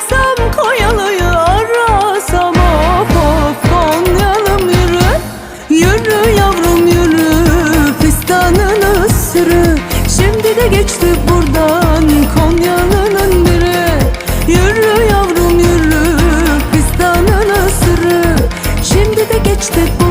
Çeksem Konyalı'yı arasam Of of Konyalım yürü. Yürü yavrum yürü Fistanını sürü Şimdi de geçti buradan Konyalı'nın biri Yürü yavrum yürü Fistanını sürü Şimdi de geçti buradan